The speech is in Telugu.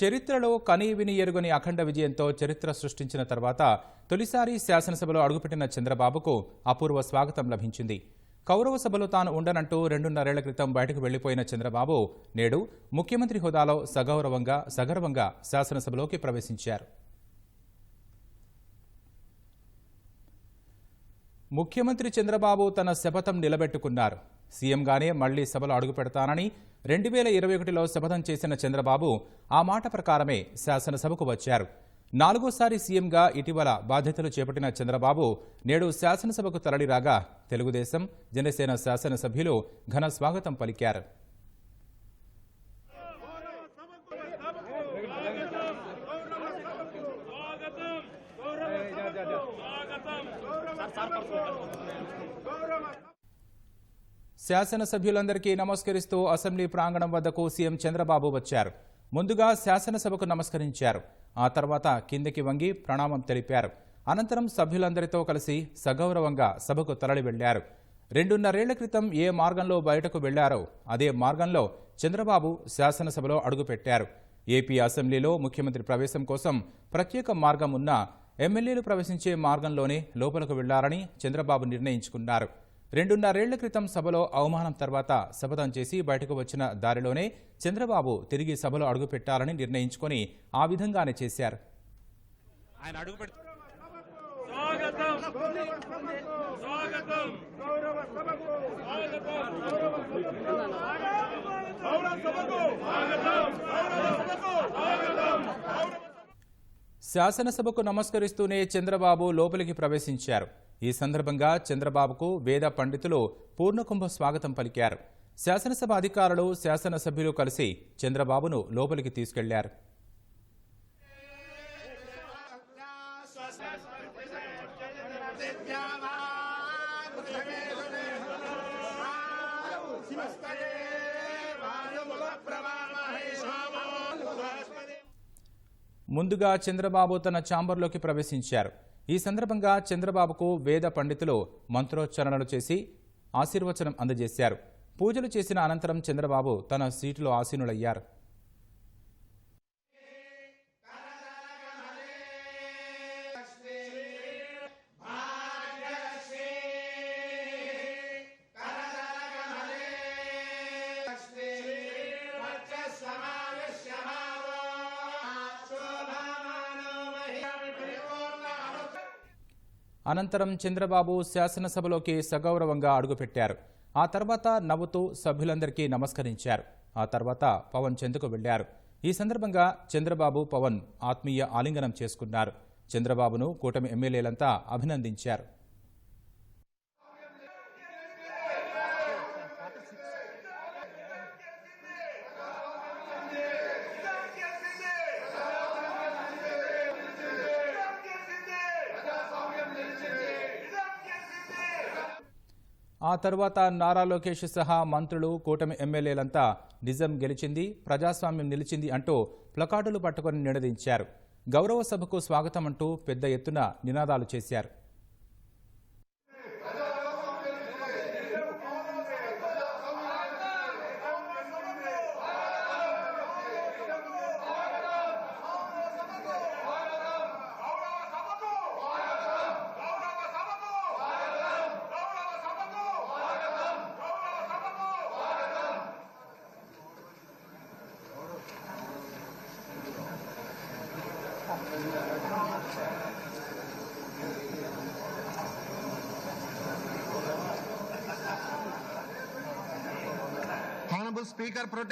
చరిత్రలో కనీ విని ఎరుగని అఖండ విజయంతో చరిత్ర సృష్టించిన తర్వాత తొలిసారి శాసనసభలో అడుగుపెట్టిన చంద్రబాబుకు అపూర్వ స్వాగతం లభించింది. కౌరవ సభలో తాను ఉండనంటూ రెండున్నరేళ్ళ క్రితం బయటకు వెళ్ళిపోయిన చంద్రబాబు నేడు ముఖ్యమంత్రి హోదాలో సగౌరవంగా సగర్వంగా శాసనసభలోకి ప్రవేశించారు. ముఖ్యమంత్రి చంద్రబాబు తన శపథం నిలబెట్టుకున్నారు. సీఎంగానే మళ్ళీ సభలో అడుగు పెడతానని రెండు వేల ఇరవై ఒకటిలో శపథం చేసిన చంద్రబాబు ఆ మాట ప్రకారమే శాసనసభకు వచ్చారు. నాలుగోసారి సీఎంగా ఇటీవల బాధ్యతలు చేపట్టిన చంద్రబాబు నేడు శాసనసభకు తరలిరాగా తెలుగుదేశం జనసేన శాసనసభ్యులు ఘన స్వాగతం పలికారు. శాసనసభ్యులందరికీ నమస్కరిస్తూ అసెంబ్లీ ప్రాంగణం వద్దకు సీఎం చంద్రబాబు వచ్చారు. ముందుగా శాసనసభకు నమస్కరించారు. ఆ తర్వాత కిందకి వంగి ప్రణామం తెలిపారు. అనంతరం సభ్యులందరితో కలిసి సగౌరవంగా సభకు తరలి వెళ్ళారు రెండున్నరేళ్ళ క్రితం ఏ మార్గంలో బయటకు వెళ్ళారో అదే మార్గంలో చంద్రబాబు శాసనసభలో అడుగుపెట్టారు. ఏపీ అసెంబ్లీలో ముఖ్యమంత్రి ప్రవేశం కోసం ప్రత్యేక మార్గం ఉన్నా ఎమ్మెల్యేలు ప్రవేశించే మార్గంలోనే లోపలకు వెళ్ళారని చంద్రబాబు నిర్ణయించుకున్నారు. రెండున్నరేళ్ళ క్రితం సభలో అవమానం తర్వాత శపథం చేసి బయటకు వచ్చిన దారిలోనే చంద్రబాబు తిరిగి సభలో అడుగుపెట్టాలని నిర్ణయించుకొని ఆ విధంగానే చేశారు. ఆయన అడుగు పెడుతూ స్వాగతం స్వాగతం గౌరవ సభకు స్వాగతం గౌరవ సభకు స్వాగతం గౌరవ సభకు స్వాగతం శాసనసభకు నమస్కరిస్తూనే చంద్రబాబు లోపలికి ప్రవేశించారు. ఈ సందర్భంగా చంద్రబాబుకు వేద పండితులు పూర్ణకుంభ స్వాగతం పలికారు. శాసనసభ అధికారులు శాసనసభ్యులు కలిసి చంద్రబాబును లోపలికి తీసుకెళ్ళారు. ముందుగా చంద్రబాబు తన ఛాంబర్లోకి ప్రవేశించారు. ఈ సందర్భంగా చంద్రబాబుకు వేద పండితులు మంత్రోచ్చరణలు చేసి ఆశీర్వచనం అందజేశారు. పూజలు చేసిన అనంతరం చంద్రబాబు తన సీటులో ఆసీనులయ్యారు. అనంతరం చంద్రబాబు శాసనసభలోకి సగౌరవంగా అడుగుపెట్టారు. ఆ తర్వాత నవ్వుతూ సభ్యులందరికీ నమస్కరించారు. ఆ తర్వాత పవన్ చెందుకు వెళ్ళారు ఈ సందర్భంగా చంద్రబాబు పవన్ ఆత్మీయ ఆలింగనం చేసుకున్నారు. చంద్రబాబును కూటమి ఎమ్మెల్యేలంతా అభినందించారు. ఆ తర్వాత నారా లోకేష్ సహా మంత్రులు కూటమి ఎమ్మెల్యేలంతా నిజం గెలిచింది ప్రజాస్వామ్యం నిలిచింది అంటూ ప్లకార్డులు పట్టుకొని నినదించారు. గౌరవ సభకు స్వాగతం అంటూ పెద్ద ఎత్తున నినాదాలు చేశారు. Speaker Pro